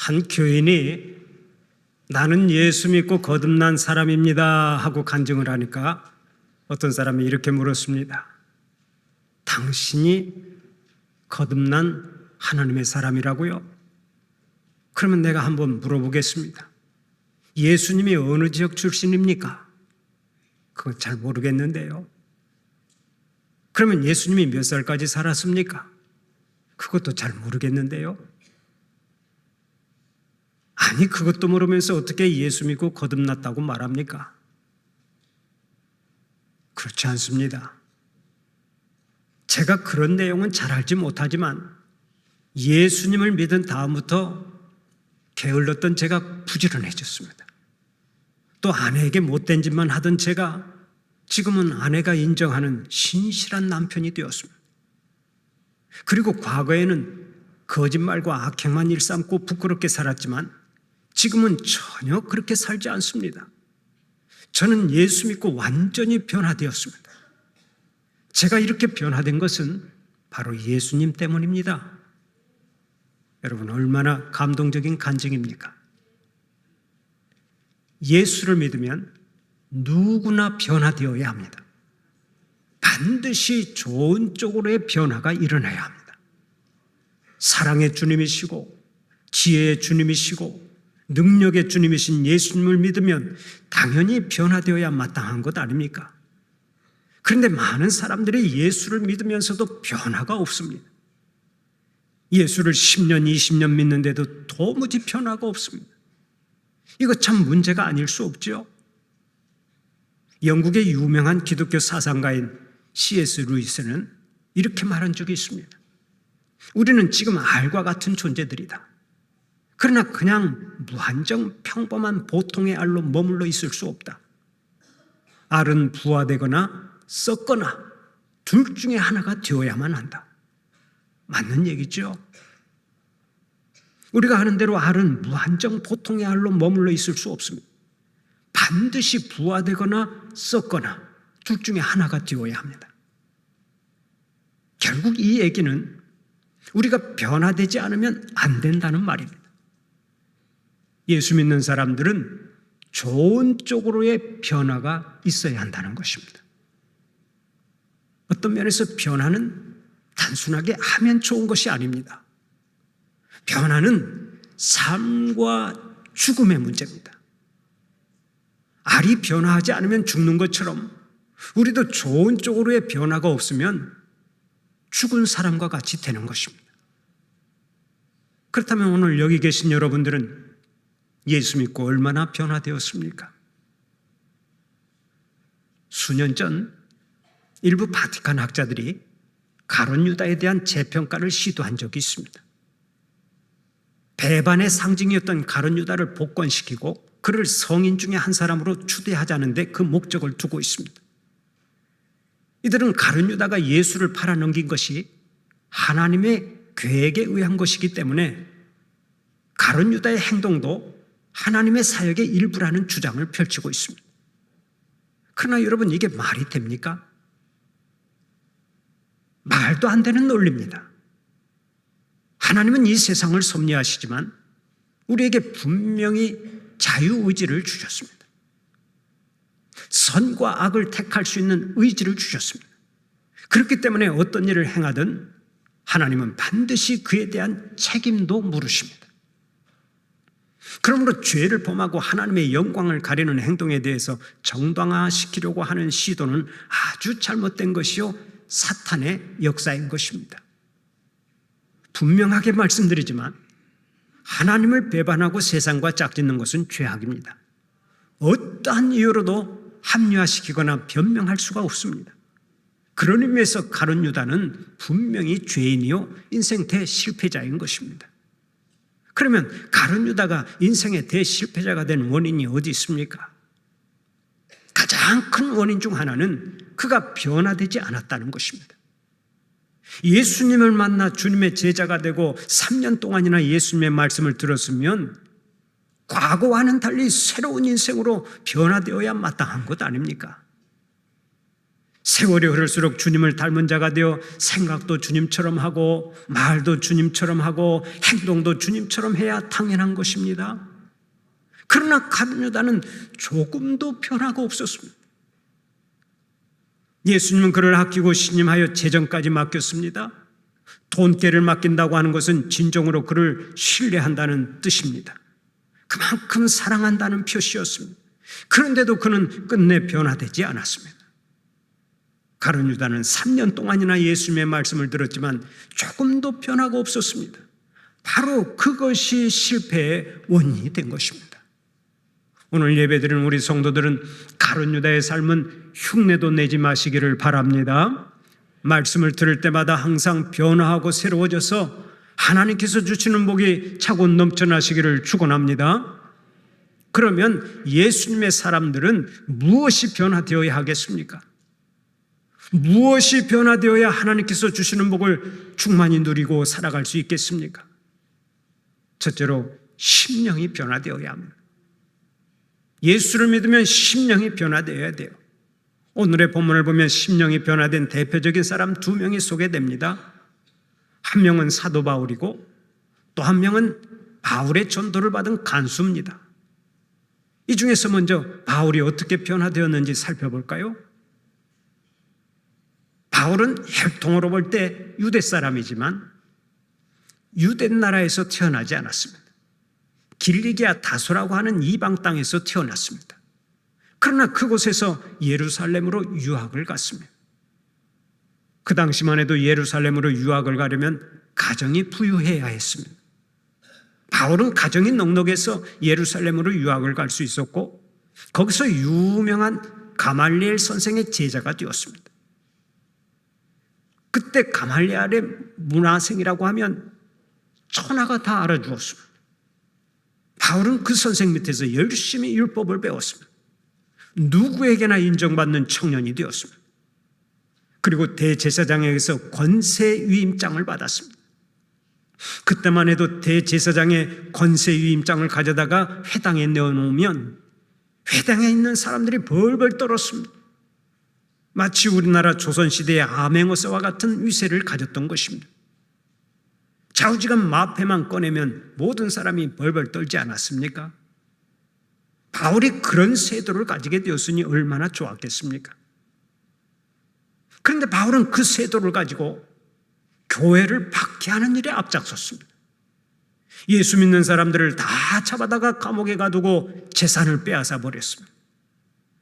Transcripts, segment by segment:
한 교인이 나는 예수 믿고 거듭난 사람입니다 하고 간증을 하니까 어떤 사람이 이렇게 물었습니다. 당신이 거듭난 하나님의 사람이라고요? 그러면 내가 한번 물어보겠습니다. 예수님이 어느 지역 출신입니까? 그건 잘 모르겠는데요. 그러면 예수님이 몇 살까지 살았습니까? 그것도 잘 모르겠는데요. 아니, 그것도 모르면서 어떻게 예수 믿고 거듭났다고 말합니까? 그렇지 않습니다. 제가 그런 내용은 잘 알지 못하지만 예수님을 믿은 다음부터 게을렀던 제가 부지런해졌습니다. 또 아내에게 못된 짓만 하던 제가 지금은 아내가 인정하는 신실한 남편이 되었습니다. 그리고 과거에는 거짓말과 악행만 일삼고 부끄럽게 살았지만 지금은 전혀 그렇게 살지 않습니다. 저는 예수 믿고 완전히 변화되었습니다. 제가 이렇게 변화된 것은 바로 예수님 때문입니다. 여러분, 얼마나 감동적인 간증입니까? 예수를 믿으면 누구나 변화되어야 합니다. 반드시 좋은 쪽으로의 변화가 일어나야 합니다. 사랑의 주님이시고, 지혜의 주님이시고, 능력의 주님이신 예수님을 믿으면 당연히 변화되어야 마땅한 것 아닙니까? 그런데 많은 사람들이 예수를 믿으면서도 변화가 없습니다. 예수를 10년, 20년 믿는데도 도무지 변화가 없습니다. 이거 참 문제가 아닐 수 없죠. 영국의 유명한 기독교 사상가인 C.S. 루이스는 이렇게 말한 적이 있습니다. 우리는 지금 알과 같은 존재들이다. 그러나 그냥 무한정 평범한 보통의 알로 머물러 있을 수 없다. 알은 부화되거나 썩거나 둘 중에 하나가 되어야만 한다. 맞는 얘기죠. 우리가 하는 대로 알은 무한정 보통의 알로 머물러 있을 수 없습니다. 반드시 부화되거나 썩거나 둘 중에 하나가 되어야 합니다. 결국 이 얘기는 우리가 변화되지 않으면 안 된다는 말입니다. 예수 믿는 사람들은 좋은 쪽으로의 변화가 있어야 한다는 것입니다. 어떤 면에서 변화는 단순하게 하면 좋은 것이 아닙니다. 변화는 삶과 죽음의 문제입니다. 알이 변화하지 않으면 죽는 것처럼 우리도 좋은 쪽으로의 변화가 없으면 죽은 사람과 같이 되는 것입니다. 그렇다면 오늘 여기 계신 여러분들은 예수 믿고 얼마나 변화되었습니까? 수년 전 일부 바티칸 학자들이 가론 유다에 대한 재평가를 시도한 적이 있습니다. 배반의 상징이었던 가론 유다를 복권시키고 그를 성인 중에 한 사람으로 추대하자는데 그 목적을 두고 있습니다. 이들은 가론 유다가 예수를 팔아넘긴 것이 하나님의 계획에 의한 것이기 때문에 가론 유다의 행동도 하나님의 사역의 일부라는 주장을 펼치고 있습니다. 그러나 여러분 이게 말이 됩니까? 말도 안 되는 논리입니다. 하나님은 이 세상을 섭리하시지만 우리에게 분명히 자유 의지를 주셨습니다. 선과 악을 택할 수 있는 의지를 주셨습니다. 그렇기 때문에 어떤 일을 행하든 하나님은 반드시 그에 대한 책임도 물으십니다. 그러므로 죄를 범하고 하나님의 영광을 가리는 행동에 대해서 정당화시키려고 하는 시도는 아주 잘못된 것이요 사탄의 역사인 것입니다. 분명하게 말씀드리지만 하나님을 배반하고 세상과 짝짓는 것은 죄악입니다. 어떠한 이유로도 합리화시키거나 변명할 수가 없습니다. 그런 의미에서 가론 유다는 분명히 죄인이요 인생 대실패자인 것입니다. 그러면 가론 유다가 인생의 대실패자가 된 원인이 어디 있습니까? 가장 큰 원인 중 하나는 그가 변화되지 않았다는 것입니다. 예수님을 만나 주님의 제자가 되고 3년 동안이나 예수님의 말씀을 들었으면 과거와는 달리 새로운 인생으로 변화되어야 마땅한 것 아닙니까? 세월이 흐를수록 주님을 닮은 자가 되어 생각도 주님처럼 하고 말도 주님처럼 하고 행동도 주님처럼 해야 당연한 것입니다. 그러나 가룟유다는 조금도 변화가 없었습니다. 예수님은 그를 아끼고 신임하여 재정까지 맡겼습니다. 돈깨를 맡긴다고 하는 것은 진정으로 그를 신뢰한다는 뜻입니다. 그만큼 사랑한다는 표시였습니다. 그런데도 그는 끝내 변화되지 않았습니다. 가룟 유다는 3년 동안이나 예수님의 말씀을 들었지만 조금도 변화가 없었습니다. 바로 그것이 실패의 원인이 된 것입니다. 오늘 예배드리는 우리 성도들은 가룟 유다의 삶은 흉내도 내지 마시기를 바랍니다. 말씀을 들을 때마다 항상 변화하고 새로워져서 하나님께서 주시는 복이 차고 넘쳐나시기를 축원합니다. 그러면 예수님의 사람들은 무엇이 변화되어야 하겠습니까? 무엇이 변화되어야 하나님께서 주시는 복을 충만히 누리고 살아갈 수 있겠습니까? 첫째로 심령이 변화되어야 합니다. 예수를 믿으면 심령이 변화되어야 돼요. 오늘의 본문을 보면 심령이 변화된 대표적인 사람 두 명이 소개됩니다. 한 명은 사도 바울이고 또 한 명은 바울의 전도를 받은 간수입니다. 이 중에서 먼저 바울이 어떻게 변화되었는지 살펴볼까요? 바울은 혈통으로 볼 때 유대 사람이지만 유대 나라에서 태어나지 않았습니다. 길리기아 다소라고 하는 이방 땅에서 태어났습니다. 그러나 그곳에서 예루살렘으로 유학을 갔습니다. 그 당시만 해도 예루살렘으로 유학을 가려면 가정이 부유해야 했습니다. 바울은 가정이 넉넉해서 예루살렘으로 유학을 갈 수 있었고 거기서 유명한 가말리엘 선생의 제자가 되었습니다. 그때 가말리엘의 문화생이라고 하면 천하가 다 알아주었습니다. 바울은 그 선생 밑에서 열심히 율법을 배웠습니다. 누구에게나 인정받는 청년이 되었습니다. 그리고 대제사장에게서 권세 위임장을 받았습니다. 그때만 해도 대제사장의 권세 위임장을 가져다가 회당에 내어놓으면 회당에 있는 사람들이 벌벌 떨었습니다. 마치 우리나라 조선시대의 암행어사와 같은 위세를 가졌던 것입니다. 좌우지간 마패만 꺼내면 모든 사람이 벌벌 떨지 않았습니까? 바울이 그런 세도를 가지게 되었으니 얼마나 좋았겠습니까? 그런데 바울은 그 세도를 가지고 교회를 박해하는 일에 앞장섰습니다. 예수 믿는 사람들을 다 잡아다가 감옥에 가두고 재산을 빼앗아 버렸습니다.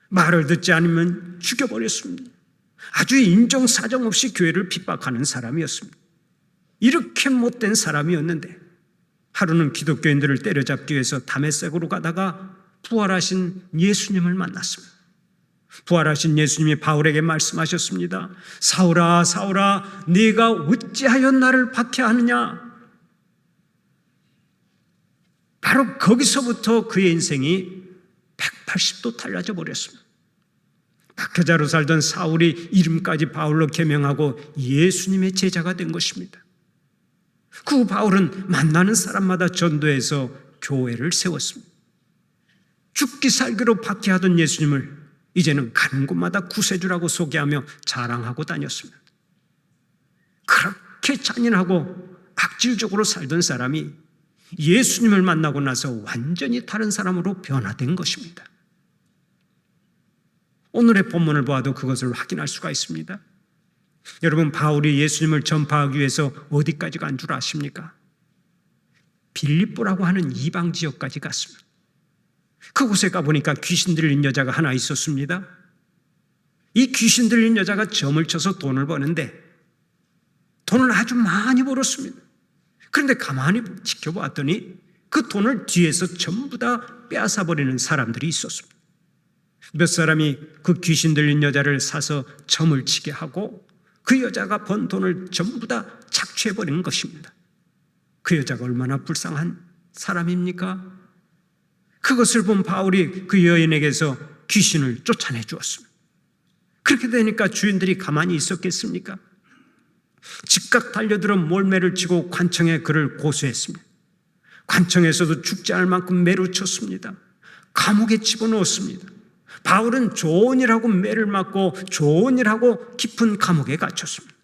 말을 듣지 않으면 죽여버렸습니다. 아주 인정사정 없이 교회를 핍박하는 사람이었습니다. 이렇게 못된 사람이었는데 하루는 기독교인들을 때려잡기 위해서 담에색으로 가다가 부활하신 예수님을 만났습니다. 부활하신 예수님이 바울에게 말씀하셨습니다. 사울아 사울아 네가 어찌하여 나를 박해하느냐? 바로 거기서부터 그의 인생이 180도 달라져 버렸습니다. 박해자로 살던 사울이 이름까지 바울로 개명하고 예수님의 제자가 된 것입니다. 그 바울은 만나는 사람마다 전도해서 교회를 세웠습니다. 죽기 살기로 박해하던 예수님을 이제는 가는 곳마다 구세주라고 소개하며 자랑하고 다녔습니다. 그렇게 잔인하고 악질적으로 살던 사람이 예수님을 만나고 나서 완전히 다른 사람으로 변화된 것입니다. 오늘의 본문을 보아도 그것을 확인할 수가 있습니다. 여러분, 바울이 예수님을 전파하기 위해서 어디까지 간 줄 아십니까? 빌립보라고 하는 이방 지역까지 갔습니다. 그곳에 가보니까 귀신 들린 여자가 하나 있었습니다. 이 귀신 들린 여자가 점을 쳐서 돈을 버는데 돈을 아주 많이 벌었습니다. 그런데 가만히 지켜보았더니 그 돈을 뒤에서 전부 다 빼앗아 버리는 사람들이 있었습니다. 몇 사람이 그 귀신 들린 여자를 사서 점을 치게 하고 그 여자가 번 돈을 전부 다 착취해 버리는 것입니다. 그 여자가 얼마나 불쌍한 사람입니까? 그것을 본 바울이 그 여인에게서 귀신을 쫓아내 주었습니다. 그렇게 되니까 주인들이 가만히 있었겠습니까? 즉각 달려들어 몰매를 치고 관청에 그를 고소했습니다. 관청에서도 죽지 않을 만큼 매로 쳤습니다. 감옥에 집어넣었습니다. 바울은 좋은 일하고 매를 맞고 좋은 일하고 깊은 감옥에 갇혔습니다.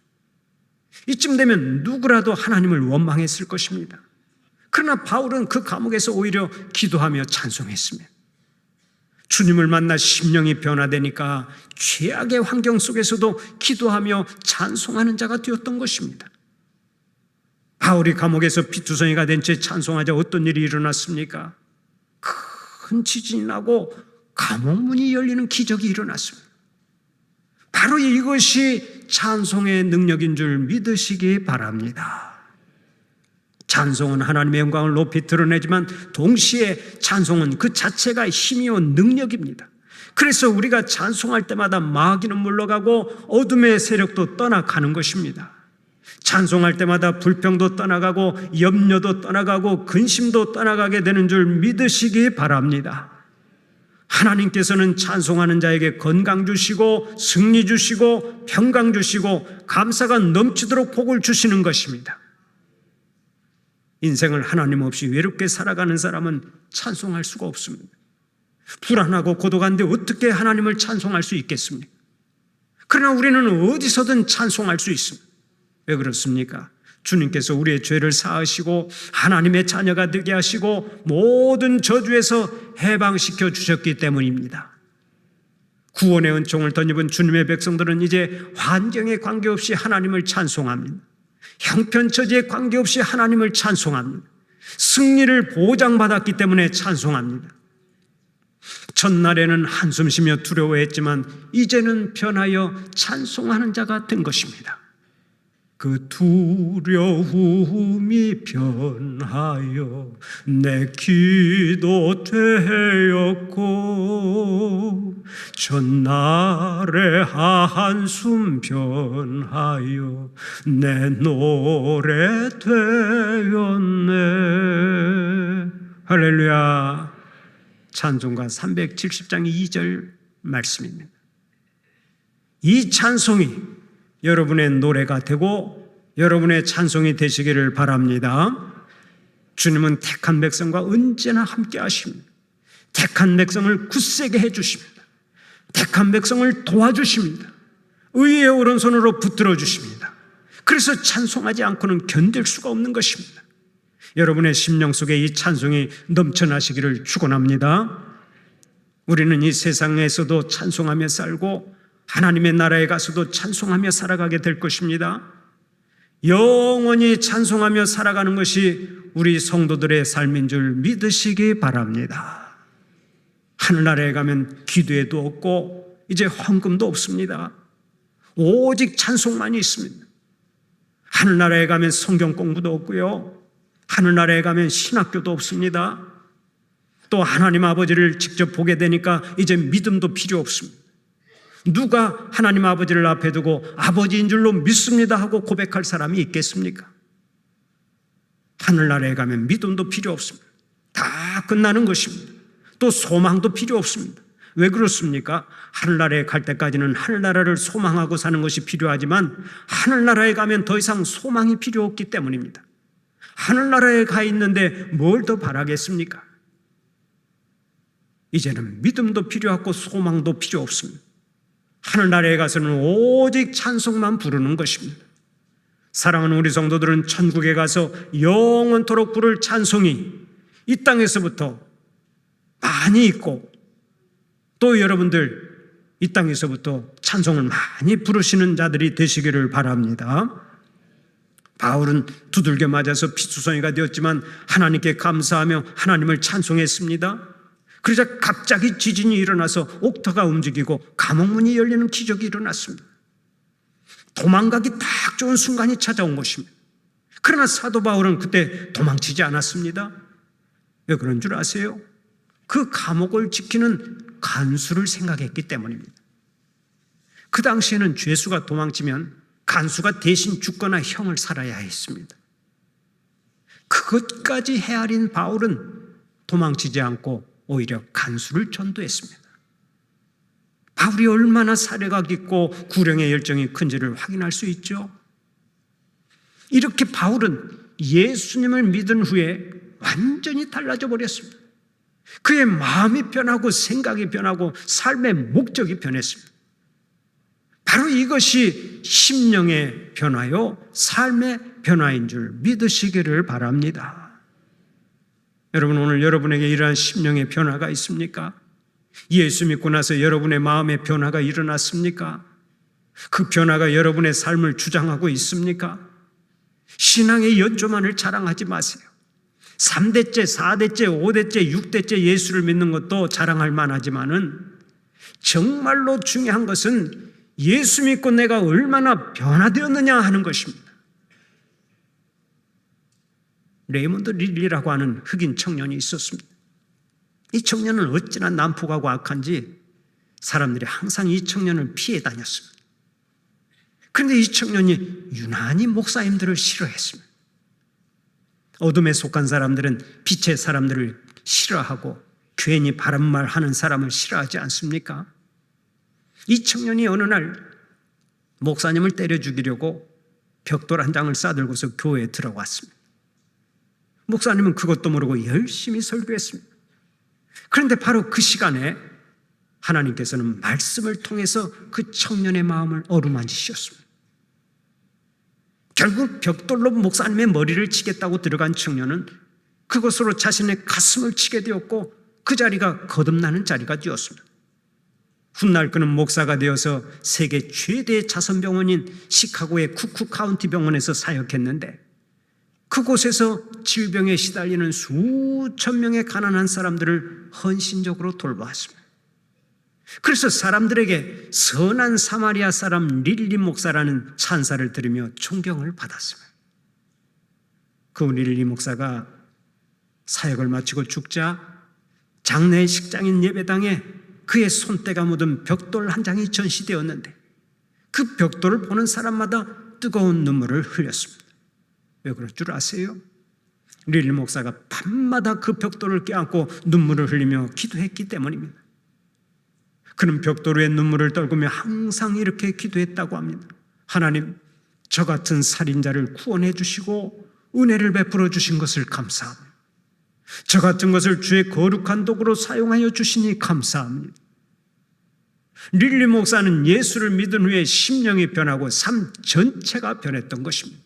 이쯤 되면 누구라도 하나님을 원망했을 것입니다. 그러나 바울은 그 감옥에서 오히려 기도하며 찬송했습니다. 주님을 만나 심령이 변화되니까 최악의 환경 속에서도 기도하며 찬송하는 자가 되었던 것입니다. 바울이 감옥에서 피투성이가 된 채 찬송하자 어떤 일이 일어났습니까? 큰 지진이 나고 감옥 문이 열리는 기적이 일어났습니다. 바로 이것이 찬송의 능력인 줄 믿으시기 바랍니다. 찬송은 하나님의 영광을 높이 드러내지만 동시에 찬송은 그 자체가 힘이요 능력입니다. 그래서 우리가 찬송할 때마다 마귀는 물러가고 어둠의 세력도 떠나가는 것입니다. 찬송할 때마다 불평도 떠나가고 염려도 떠나가고 근심도 떠나가게 되는 줄 믿으시기 바랍니다. 하나님께서는 찬송하는 자에게 건강 주시고 승리 주시고 평강 주시고 감사가 넘치도록 복을 주시는 것입니다. 인생을 하나님 없이 외롭게 살아가는 사람은 찬송할 수가 없습니다. 불안하고 고독한데 어떻게 하나님을 찬송할 수 있겠습니까? 그러나 우리는 어디서든 찬송할 수 있습니다. 왜 그렇습니까? 주님께서 우리의 죄를 사하시고 하나님의 자녀가 되게 하시고 모든 저주에서 해방시켜 주셨기 때문입니다. 구원의 은총을 덧입은 주님의 백성들은 이제 환경에 관계없이 하나님을 찬송합니다. 형편처지에 관계없이 하나님을 찬송합니다. 승리를 보장받았기 때문에 찬송합니다. 첫날에는 한숨 쉬며 두려워했지만 이제는 변하여 찬송하는 자가 된 것입니다. 그 두려움이 변하여 내 기도 되었고 전날의 한숨 변하여 내 노래 되었네. 할렐루야. 찬송가 370장 2절 말씀입니다. 이 찬송이 여러분의 노래가 되고 여러분의 찬송이 되시기를 바랍니다. 주님은 택한 백성과 언제나 함께 하십니다. 택한 백성을 굳세게 해 주십니다. 택한 백성을 도와주십니다. 의의 오른손으로 붙들어 주십니다. 그래서 찬송하지 않고는 견딜 수가 없는 것입니다. 여러분의 심령 속에 이 찬송이 넘쳐나시기를 축원합니다. 우리는 이 세상에서도 찬송하며 살고 하나님의 나라에 가서도 찬송하며 살아가게 될 것입니다. 영원히 찬송하며 살아가는 것이 우리 성도들의 삶인 줄 믿으시기 바랍니다. 하늘나라에 가면 기도에도 없고 이제 헌금도 없습니다. 오직 찬송만이 있습니다. 하늘나라에 가면 성경 공부도 없고요. 하늘나라에 가면 신학교도 없습니다. 또 하나님 아버지를 직접 보게 되니까 이제 믿음도 필요 없습니다. 누가 하나님 아버지를 앞에 두고 아버지인 줄로 믿습니다 하고 고백할 사람이 있겠습니까? 하늘나라에 가면 믿음도 필요 없습니다. 다 끝나는 것입니다. 또 소망도 필요 없습니다. 왜 그렇습니까? 하늘나라에 갈 때까지는 하늘나라를 소망하고 사는 것이 필요하지만 하늘나라에 가면 더 이상 소망이 필요 없기 때문입니다. 하늘나라에 가 있는데 뭘 더 바라겠습니까? 이제는 믿음도 필요하고 소망도 필요 없습니다. 하늘나라에 가서는 오직 찬송만 부르는 것입니다. 사랑하는 우리 성도들은 천국에 가서 영원토록 부를 찬송이 이 땅에서부터 많이 있고 또 여러분들 이 땅에서부터 찬송을 많이 부르시는 자들이 되시기를 바랍니다. 바울은 두들겨 맞아서 피투성이가 되었지만 하나님께 감사하며 하나님을 찬송했습니다. 그러자 갑자기 지진이 일어나서 옥터가 움직이고 감옥문이 열리는 기적이 일어났습니다. 도망가기 딱 좋은 순간이 찾아온 것입니다. 그러나 사도 바울은 그때 도망치지 않았습니다. 왜 그런 줄 아세요? 그 감옥을 지키는 간수를 생각했기 때문입니다. 그 당시에는 죄수가 도망치면 간수가 대신 죽거나 형을 살아야 했습니다. 그것까지 헤아린 바울은 도망치지 않고 오히려 간수를 전도했습니다. 바울이 얼마나 사례가 깊고 구령의 열정이 큰지를 확인할 수 있죠. 이렇게 바울은 예수님을 믿은 후에 완전히 달라져 버렸습니다. 그의 마음이 변하고 생각이 변하고 삶의 목적이 변했습니다. 바로 이것이 심령의 변화요, 삶의 변화인 줄 믿으시기를 바랍니다. 여러분, 오늘 여러분에게 이러한 심령의 변화가 있습니까? 예수 믿고 나서 여러분의 마음의 변화가 일어났습니까? 그 변화가 여러분의 삶을 주장하고 있습니까? 신앙의 연조만을 자랑하지 마세요. 3대째, 4대째, 5대째, 6대째 예수를 믿는 것도 자랑할 만하지만은 정말로 중요한 것은 예수 믿고 내가 얼마나 변화되었느냐 하는 것입니다. 레이몬드 릴리라고 하는 흑인 청년이 있었습니다. 이 청년은 어찌나 난폭하고 악한지 사람들이 항상 이 청년을 피해 다녔습니다. 그런데 이 청년이 유난히 목사님들을 싫어했습니다. 어둠에 속한 사람들은 빛의 사람들을 싫어하고 괜히 바른 말 하는 사람을 싫어하지 않습니까? 이 청년이 어느 날 목사님을 때려 죽이려고 벽돌 한 장을 싸들고서 교회에 들어갔습니다. 목사님은 그것도 모르고 열심히 설교했습니다. 그런데 바로 그 시간에 하나님께서는 말씀을 통해서 그 청년의 마음을 어루만지셨습니다. 결국 벽돌로 목사님의 머리를 치겠다고 들어간 청년은 그것으로 자신의 가슴을 치게 되었고 그 자리가 거듭나는 자리가 되었습니다. 훗날 그는 목사가 되어서 세계 최대의 자선병원인 시카고의 쿠쿠 카운티 병원에서 사역했는데 그곳에서 질병에 시달리는 수천 명의 가난한 사람들을 헌신적으로 돌보았습니다. 그래서 사람들에게 선한 사마리아 사람 릴리 목사라는 찬사를 들으며 존경을 받았습니다. 그 릴리 목사가 사역을 마치고 죽자 장례 식장인 예배당에 그의 손때가 묻은 벽돌 한 장이 전시되었는데 그 벽돌을 보는 사람마다 뜨거운 눈물을 흘렸습니다. 왜 그럴 줄 아세요? 릴리 목사가 밤마다 그 벽돌을 껴안고 눈물을 흘리며 기도했기 때문입니다. 그는 벽돌 위에 눈물을 떨구며 항상 이렇게 기도했다고 합니다. 하나님, 저 같은 살인자를 구원해 주시고 은혜를 베풀어 주신 것을 감사합니다. 저 같은 것을 주의 거룩한 도구로 사용하여 주시니 감사합니다. 릴리 목사는 예수를 믿은 후에 심령이 변하고 삶 전체가 변했던 것입니다.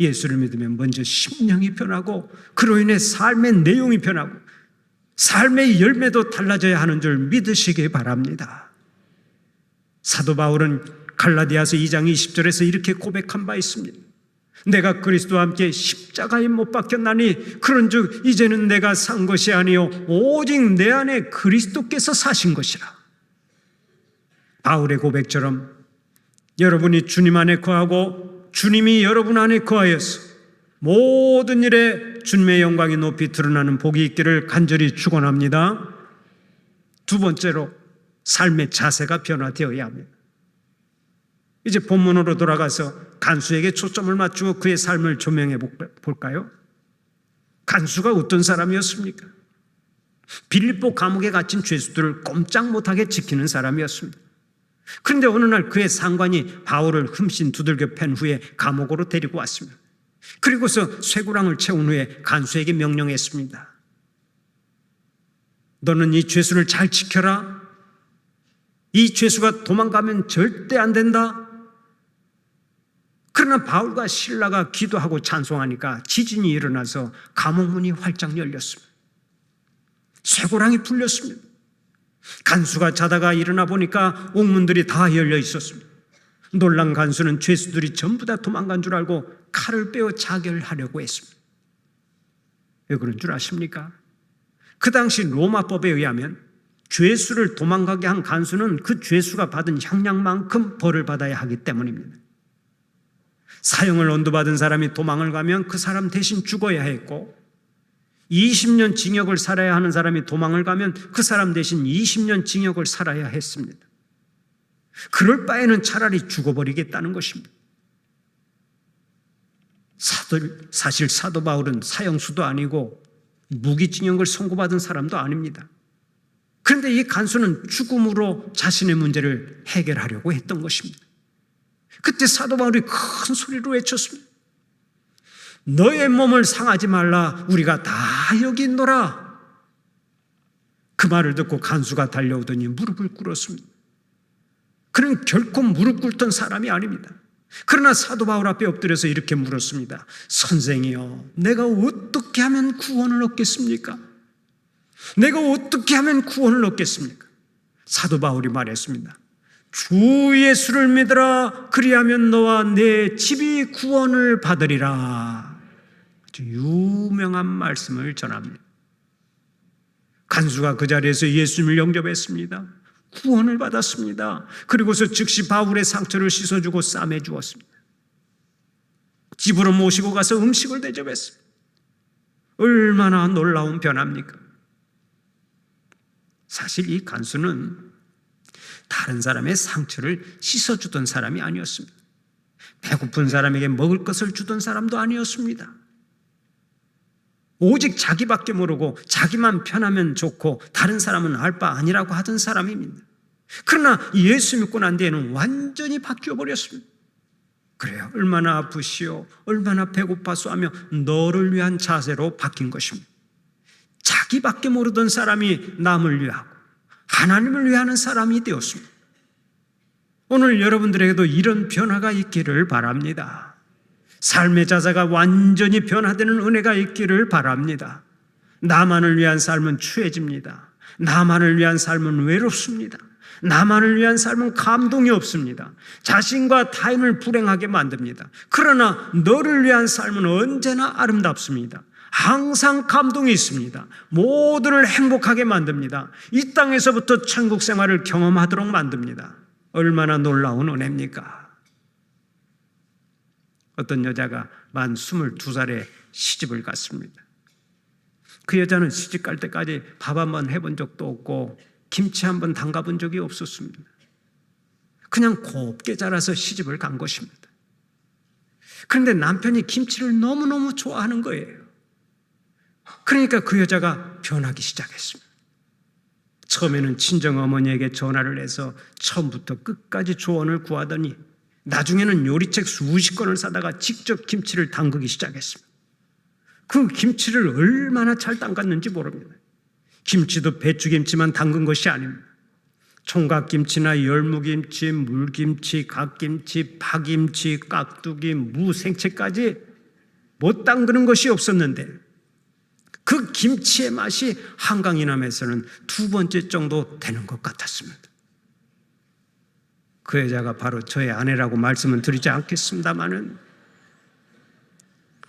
예수를 믿으면 먼저 심령이 변하고 그로 인해 삶의 내용이 변하고 삶의 열매도 달라져야 하는 줄 믿으시기 바랍니다. 사도 바울은 갈라디아서 2장 20절에서 이렇게 고백한 바 있습니다. 내가 그리스도와 함께 십자가에 못 박혔나니 그런즉 이제는 내가 산 것이 아니요 오직 내 안에 그리스도께서 사신 것이라. 바울의 고백처럼 여러분이 주님 안에 거하고 주님이 여러분 안에 거하여서 모든 일에 주님의 영광이 높이 드러나는 복이 있기를 간절히 축원합니다. 두 번째로 삶의 자세가 변화되어야 합니다. 이제 본문으로 돌아가서 간수에게 초점을 맞추어 그의 삶을 조명해 볼까요? 간수가 어떤 사람이었습니까? 빌립보 감옥에 갇힌 죄수들을 꼼짝 못하게 지키는 사람이었습니다. 그런데 어느 날 그의 상관이 바울을 흠씬 두들겨 팬 후에 감옥으로 데리고 왔습니다. 그리고서 쇠고랑을 채운 후에 간수에게 명령했습니다. 너는 이 죄수를 잘 지켜라. 이 죄수가 도망가면 절대 안 된다. 그러나 바울과 신라가 기도하고 찬송하니까 지진이 일어나서 감옥 문이 활짝 열렸습니다. 쇠고랑이 풀렸습니다. 간수가 자다가 일어나 보니까 옥문들이 다 열려 있었습니다. 놀란 간수는 죄수들이 전부 다 도망간 줄 알고 칼을 빼어 자결하려고 했습니다. 왜 그런 줄 아십니까? 그 당시 로마법에 의하면 죄수를 도망가게 한 간수는 그 죄수가 받은 형량만큼 벌을 받아야 하기 때문입니다. 사형을 언도받은 사람이 도망을 가면 그 사람 대신 죽어야 했고 20년 징역을 살아야 하는 사람이 도망을 가면 그 사람 대신 20년 징역을 살아야 했습니다. 그럴 바에는 차라리 죽어버리겠다는 것입니다. 사도, 사실 사도 바울은 사형수도 아니고 무기징역을 선고받은 사람도 아닙니다. 그런데 이 간수는 죽음으로 자신의 문제를 해결하려고 했던 것입니다. 그때 사도 바울이 큰 소리로 외쳤습니다. 너의 몸을 상하지 말라 우리가 다 여기 있노라. 그 말을 듣고 간수가 달려오더니 무릎을 꿇었습니다. 그는 결코 무릎 꿇던 사람이 아닙니다. 그러나 사도 바울 앞에 엎드려서 이렇게 물었습니다. 선생이여, 내가 어떻게 하면 구원을 얻겠습니까? 내가 어떻게 하면 구원을 얻겠습니까? 사도 바울이 말했습니다. 주 예수를 믿으라 그리하면 너와 내 집이 구원을 받으리라. 아주 유명한 말씀을 전합니다. 간수가 그 자리에서 예수님을 영접했습니다. 구원을 받았습니다. 그리고서 즉시 바울의 상처를 씻어주고 싸매 주었습니다. 집으로 모시고 가서 음식을 대접했습니다. 얼마나 놀라운 변화입니까? 사실 이 간수는 다른 사람의 상처를 씻어주던 사람이 아니었습니다. 배고픈 사람에게 먹을 것을 주던 사람도 아니었습니다. 오직 자기밖에 모르고 자기만 편하면 좋고 다른 사람은 알 바 아니라고 하던 사람입니다. 그러나 예수 믿고 난 뒤에는 완전히 바뀌어 버렸습니다. 그래요. 얼마나 아프시오, 얼마나 배고파서 하며 너를 위한 자세로 바뀐 것입니다. 자기밖에 모르던 사람이 남을 위하고 하나님을 위하는 사람이 되었습니다. 오늘 여러분들에게도 이런 변화가 있기를 바랍니다. 삶의 자세가 완전히 변화되는 은혜가 있기를 바랍니다. 나만을 위한 삶은 추해집니다. 나만을 위한 삶은 외롭습니다. 나만을 위한 삶은 감동이 없습니다. 자신과 타인을 불행하게 만듭니다. 그러나 너를 위한 삶은 언제나 아름답습니다. 항상 감동이 있습니다. 모두를 행복하게 만듭니다. 이 땅에서부터 천국 생활을 경험하도록 만듭니다. 얼마나 놀라운 은혜입니까? 어떤 여자가 만 22살에 시집을 갔습니다. 그 여자는 시집 갈 때까지 밥 한 번 해본 적도 없고 김치 한 번 담가본 적이 없었습니다. 그냥 곱게 자라서 시집을 간 것입니다. 그런데 남편이 김치를 너무너무 좋아하는 거예요. 그러니까 그 여자가 변하기 시작했습니다. 처음에는 친정 어머니에게 전화를 해서 처음부터 끝까지 조언을 구하더니 나중에는 요리책 수십 권을 사다가 직접 김치를 담그기 시작했습니다. 그 김치를 얼마나 잘 담갔는지 모릅니다. 김치도 배추김치만 담근 것이 아닙니다. 총각김치나 열무김치, 물김치, 갓김치, 파김치, 깍두기, 무, 생채까지 못 담그는 것이 없었는데 그 김치의 맛이 한강 이남에서는 두 번째 정도 되는 것 같았습니다. 그 여자가 바로 저의 아내라고 말씀은 드리지 않겠습니다만은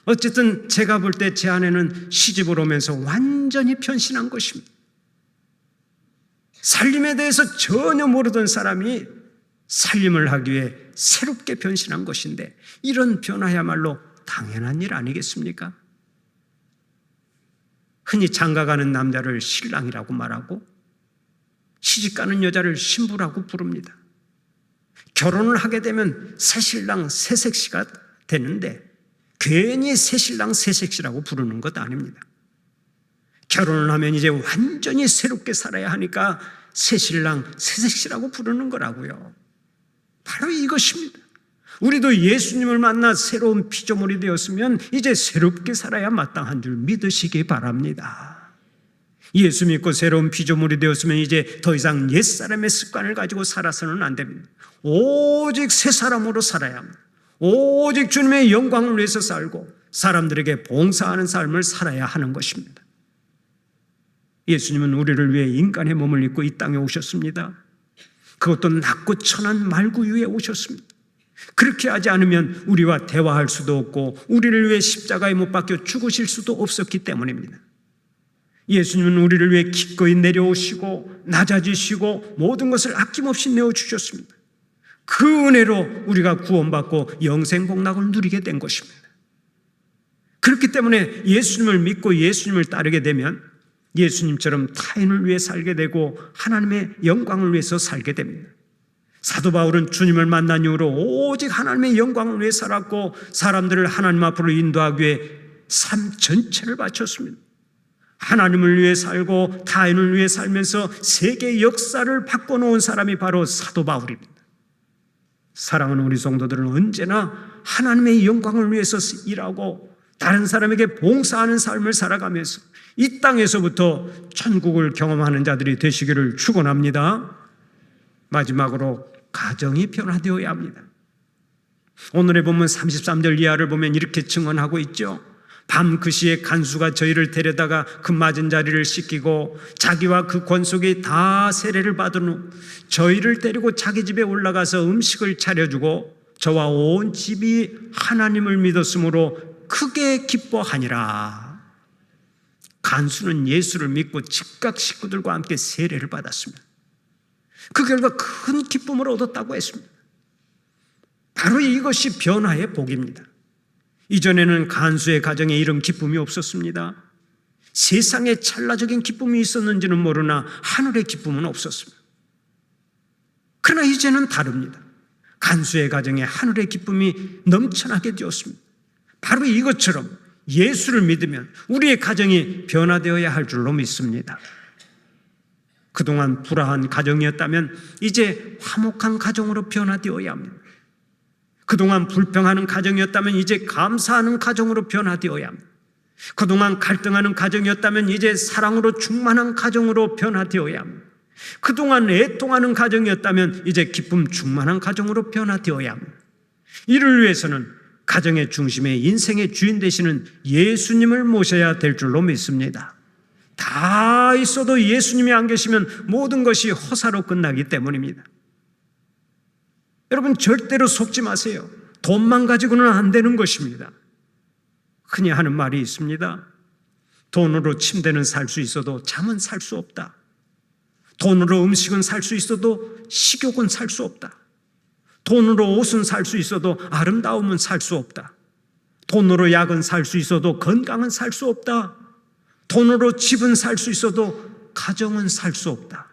어쨌든 제가 볼 때 제 아내는 시집을 오면서 완전히 변신한 것입니다. 살림에 대해서 전혀 모르던 사람이 살림을 하기 위해 새롭게 변신한 것인데 이런 변화야말로 당연한 일 아니겠습니까? 흔히 장가가는 남자를 신랑이라고 말하고 시집가는 여자를 신부라고 부릅니다. 결혼을 하게 되면 새신랑 새색시가 되는데 괜히 새신랑 새색시라고 부르는 것 아닙니다. 결혼을 하면 이제 완전히 새롭게 살아야 하니까 새신랑 새색시라고 부르는 거라고요. 바로 이것입니다. 우리도 예수님을 만나 새로운 피조물이 되었으면 이제 새롭게 살아야 마땅한 줄 믿으시기 바랍니다. 예수 믿고 새로운 피조물이 되었으면 이제 더 이상 옛사람의 습관을 가지고 살아서는 안 됩니다. 오직 새 사람으로 살아야 합니다. 오직 주님의 영광을 위해서 살고 사람들에게 봉사하는 삶을 살아야 하는 것입니다. 예수님은 우리를 위해 인간의 몸을 입고 이 땅에 오셨습니다. 그것도 낮고 천한 말구 위에 오셨습니다. 그렇게 하지 않으면 우리와 대화할 수도 없고 우리를 위해 십자가에 못 박혀 죽으실 수도 없었기 때문입니다. 예수님은 우리를 위해 기꺼이 내려오시고 낮아지시고 모든 것을 아낌없이 내어주셨습니다. 그 은혜로 우리가 구원받고 영생 복락을 누리게 된 것입니다. 그렇기 때문에 예수님을 믿고 예수님을 따르게 되면 예수님처럼 타인을 위해 살게 되고 하나님의 영광을 위해서 살게 됩니다. 사도 바울은 주님을 만난 이후로 오직 하나님의 영광을 위해 살았고 사람들을 하나님 앞으로 인도하기 위해 삶 전체를 바쳤습니다. 하나님을 위해 살고 타인을 위해 살면서 세계 역사를 바꿔놓은 사람이 바로 사도 바울입니다. 사랑하는 우리 성도들은 언제나 하나님의 영광을 위해서 일하고 다른 사람에게 봉사하는 삶을 살아가면서 이 땅에서부터 천국을 경험하는 자들이 되시기를 축원합니다. 마지막으로 가정이 변화되어야 합니다. 오늘의 본문 33절 이하를 보면 이렇게 증언하고 있죠. 밤 그 시에 간수가 저희를 데려다가 그 맞은 자리를 씻기고 자기와 그 권속이 다 세례를 받은 후 저희를 데리고 자기 집에 올라가서 음식을 차려주고 저와 온 집이 하나님을 믿었으므로 크게 기뻐하니라. 간수는 예수를 믿고 즉각 식구들과 함께 세례를 받았습니다. 그 결과 큰 기쁨을 얻었다고 했습니다. 바로 이것이 변화의 복입니다. 이전에는 간수의 가정에 이런 기쁨이 없었습니다. 세상에 찰나적인 기쁨이 있었는지는 모르나 하늘의 기쁨은 없었습니다. 그러나 이제는 다릅니다. 간수의 가정에 하늘의 기쁨이 넘쳐나게 되었습니다. 바로 이것처럼 예수를 믿으면 우리의 가정이 변화되어야 할 줄로 믿습니다. 그동안 불화한 가정이었다면 이제 화목한 가정으로 변화되어야 합니다. 그동안 불평하는 가정이었다면 이제 감사하는 가정으로 변화되어야 합니다. 그동안 갈등하는 가정이었다면 이제 사랑으로 충만한 가정으로 변화되어야 합니다. 그동안 애통하는 가정이었다면 이제 기쁨 충만한 가정으로 변화되어야 합니다. 이를 위해서는 가정의 중심에 인생의 주인 되시는 예수님을 모셔야 될 줄로 믿습니다. 다 있어도 예수님이 안 계시면 모든 것이 허사로 끝나기 때문입니다. 여러분 절대로 속지 마세요. 돈만 가지고는 안 되는 것입니다. 흔히 하는 말이 있습니다. 돈으로 침대는 살 수 있어도 잠은 살 수 없다. 돈으로 음식은 살 수 있어도 식욕은 살 수 없다. 돈으로 옷은 살 수 있어도 아름다움은 살 수 없다. 돈으로 약은 살 수 있어도 건강은 살 수 없다. 돈으로 집은 살 수 있어도 가정은 살 수 없다.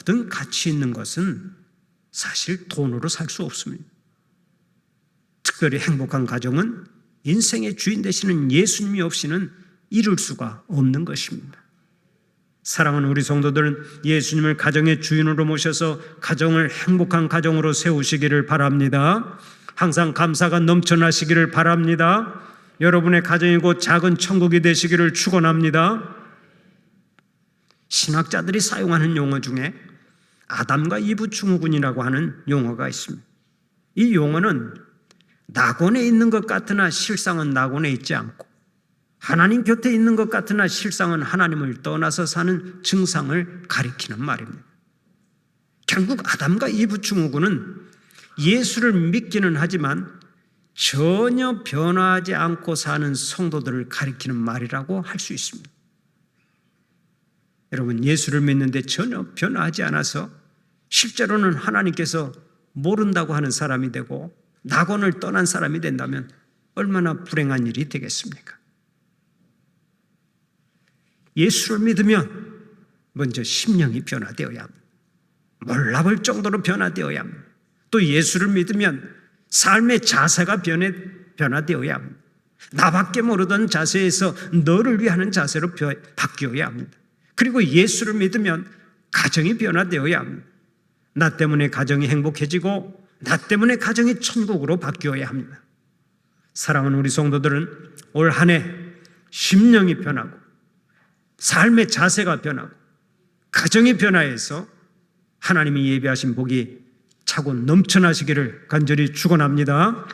모든 가치 있는 것은 사실 돈으로 살 수 없습니다. 특별히 행복한 가정은 인생의 주인 되시는 예수님이 없이는 이룰 수가 없는 것입니다. 사랑하는 우리 성도들은 예수님을 가정의 주인으로 모셔서 가정을 행복한 가정으로 세우시기를 바랍니다. 항상 감사가 넘쳐나시기를 바랍니다. 여러분의 가정이 곧 작은 천국이 되시기를 축원합니다. 신학자들이 사용하는 용어 중에 아담과 이브 증후군이라고 하는 용어가 있습니다. 이 용어는 낙원에 있는 것 같으나 실상은 낙원에 있지 않고 하나님 곁에 있는 것 같으나 실상은 하나님을 떠나서 사는 증상을 가리키는 말입니다. 결국 아담과 이브 증후군은 예수를 믿기는 하지만 전혀 변화하지 않고 사는 성도들을 가리키는 말이라고 할 수 있습니다. 여러분, 예수를 믿는데 전혀 변화하지 않아서 실제로는 하나님께서 모른다고 하는 사람이 되고 낙원을 떠난 사람이 된다면 얼마나 불행한 일이 되겠습니까? 예수를 믿으면 먼저 심령이 변화되어야 합니다. 몰라볼 정도로 변화되어야 합니다. 또 예수를 믿으면 삶의 자세가 변해, 변화되어야 합니다. 나밖에 모르던 자세에서 너를 위하는 자세로 바뀌어야 합니다. 그리고 예수를 믿으면 가정이 변화되어야 합니다. 나 때문에 가정이 행복해지고 나 때문에 가정이 천국으로 바뀌어야 합니다. 사랑하는 우리 성도들은 올 한 해 심령이 변하고 삶의 자세가 변하고 가정이 변화해서 하나님이 예비하신 복이 차고 넘쳐나시기를 간절히 축원합니다.